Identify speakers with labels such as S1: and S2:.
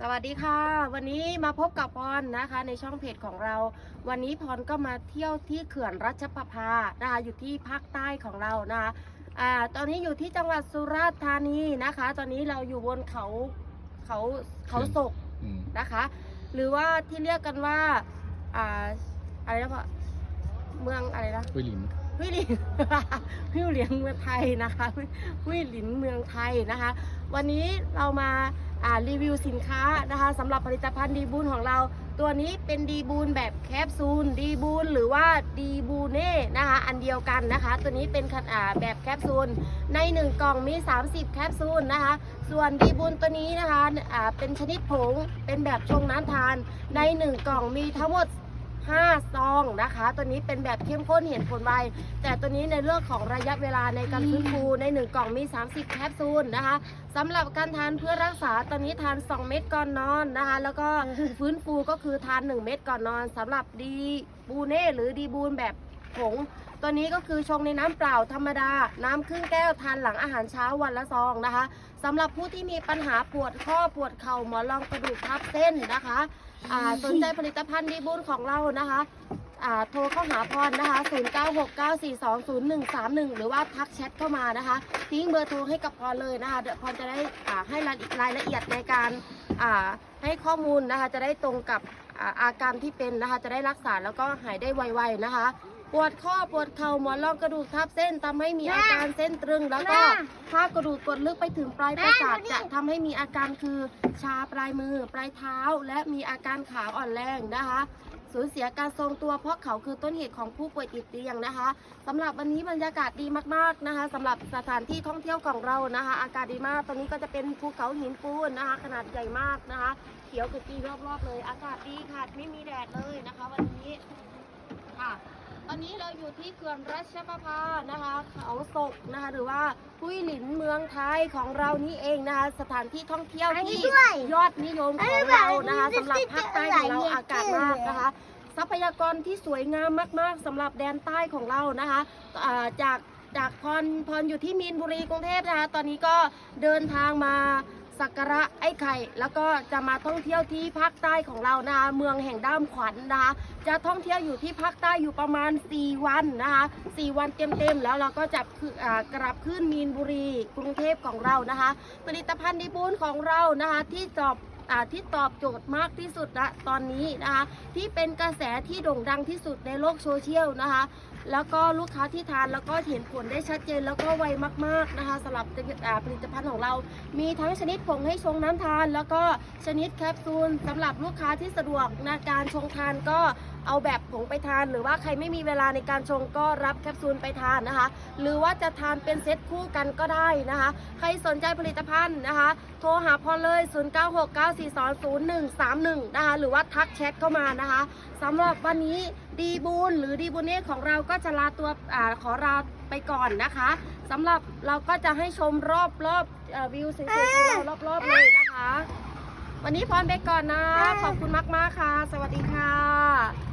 S1: สวัสดีค่ะ วันนี้มาพบกับพรนะคะ ในช่องเพจของเรา วันนี้พรก็มาเที่ยวที่เขื่อนรัชประภานะคะอยู่ที่ภาคใต้ของเรานะคะอ่าตอนนี้อยู่ที่จังหวัดสุราษฎร์ธานีนะคะ ตอนนี้เราอยู่บนเขาเขาเขาศก
S2: อืม
S1: นะคะ หรือว่าที่เรียกกันว่าอ่าอะไรนะพ่อเมืองอะไรนะ
S2: ห้วยลิน
S1: หุยหลินหุยเหลียงเมืองไทยนะคะหุยหลินเมืองไทยนะคะ วันนี้เรามาอ่า รีวิวสินค้านะคะสำหรับผลิตภัณฑ์ดีบูนของเรา ตัวนี้เป็นดีบูนแบบแคปซูลดีบูนหรือว่าดีบูเน่นะคะอันเดียวกันนะคะ ตัวนี้เป็นขนาแบบแคปซูลใน 1 กล่องมี 30 แคปซูลนะคะ ส่วนดีบูนตัวนี้นะคะเป็นชนิดผงเป็นแบบชงน้ำทานใน 1 กล่องมีทั้งหมด 5 ซองนะคะ ตัวนี้เป็นแบบเข้มข้นเห็นผลไว แต่ตัวนี้ในเรื่องของระยะเวลาในการฟื้นฟูใน 1 กล่องมี 30 แคปซูลนะคะสำหรับการทานเพื่อรักษาตอนนี้ทาน 2 เม็ดก่อนนอนนะคะ แล้วก็ฟื้นฟูก็คือทาน 1 เม็ดก่อนนอนสำหรับดีบูเน่หรือดีบูนแบบผง ตัวนี้ก็คือชงในน้ำเปล่าธรรมดา น้ำครึ่งแก้วทานหลังอาหารเช้าวันละซองนะคะสำหรับผู้ที่มีปัญหาปวดข้อปวดเข่าหมอนรองกระดูกทับเส้นนะคะสนใจผลิตภัณฑ์ดีบูนของเรานะคะโทรเข้าหาพรนะคะ 0969420131 หรือว่าทักแชทเข้ามานะคะ ทิ้งเบอร์โทรให้กับพรเลยนะคะ เดี๋ยวพรจะได้ให้รายละเอียดในการให้ข้อมูลนะคะ จะได้ตรงกับอาการที่เป็นนะคะ จะได้รักษาแล้วก็หายได้ไวๆนะคะ ปวดข้อปวดเข่าหมอนรองกระดูกทับเส้นทำให้มีอาการเส้นตรึง แล้วก็ถ้ากระดูกกดลึกไปถึงปลายประสาทจะทำให้มีอาการคือชาปลายมือ ปลายเท้า และมีอาการขาอ่อนแรงนะคะสูญเสียการทรงตัวเพราะเขาคือต้นเหตุของผู้ป่วยติดเตียงนะคะสำหรับวันนี้บรรยากาศดีมากๆนะคะสำหรับสถานที่ท่องเที่ยวของเรานะคะ อากาศดีมากตอนนี้ก็จะเป็นภูเขาหินปูนนะคะ ขนาดใหญ่มากนะคะ เขียวขจีรอบๆเลย อากาศดีค่ะไม่มีแดดเลยนะคะวันนี้ค่ะต อยู่ที่เขื่อนรัชประภานะคะ เขาศกนะคะ หรือว่าพุยหลินเมืองไทยของเรานี่เองนะคะ สถานที่ท่องเที่ยวที่
S3: ย
S1: อดนิยมของเรานะคะสำหรับภาคใต้ของเรา
S3: อา
S1: กาศมากนะคะ ทรัพยากรที่สวยงามมากๆสำหรับแดนใต้ของเรานะคะจากจากพรพรอยู่ที่มีนบุรีกรุงเทพนะคะ ตอนนี้ก็เดินทางมา สักการะไอ้ไข่ แล้วก็จะมาท่องเที่ยวที่ภาคใต้ของเรานะคะเมืองแห่งด้ามขวัญนะคะจะท่องเที่ยวอยู่ที่ภาคใต้อยู่ประมาณ 4 วันนะคะ4วันเต็มๆแล้วเราก็จะคืออ่ากลับขึ้นมีนบุรีกรุงเทพของเรานะคะ ผลิตภัณฑ์ดีบูนของเรานะคะที่จอบที่ตอบโจทย์มากที่สุดนะตอนนี้นะคะที่เป็นกระแสที่โด่งดังที่สุดในโลกโซเชียลนะคะ แล้วก็ลูกค้าที่ทานแล้วก็เห็นผลได้ชัดเจนแล้วก็ไวมากๆนะคะสำหรับผลิตภัณฑ์ของเรา มีทั้งชนิดผงให้ชงน้ำทาน แล้วก็ชนิดแคปซูลสำหรับลูกค้าที่สะดวกในการชงทานก็เอาแบบผงไปทาน หรือว่าใครไม่มีเวลาในการชงก็รับแคปซูลไปทานนะคะ หรือว่าจะทานเป็นเซตคู่กันก็ได้นะคะ ใครสนใจผลิตภัณฑ์นะคะ โทรหาพอเลย 0969420131 นะคะ หรือว่าทักแชทเข้ามานะคะสำหรับวันนี้ดีบูนหรือดีบูเน่ของเราก็จะลาตัวอาขอลาไปก่อนนะคะสำหรับเราก็จะให้ชมรอบรอบเอ่อวิวสวยๆของเรารอบๆเลยนะคะ วันนี้พรไปก่อนนะ ขอบคุณมากๆค่ะ สวัสดีค่ะ
S3: Ah!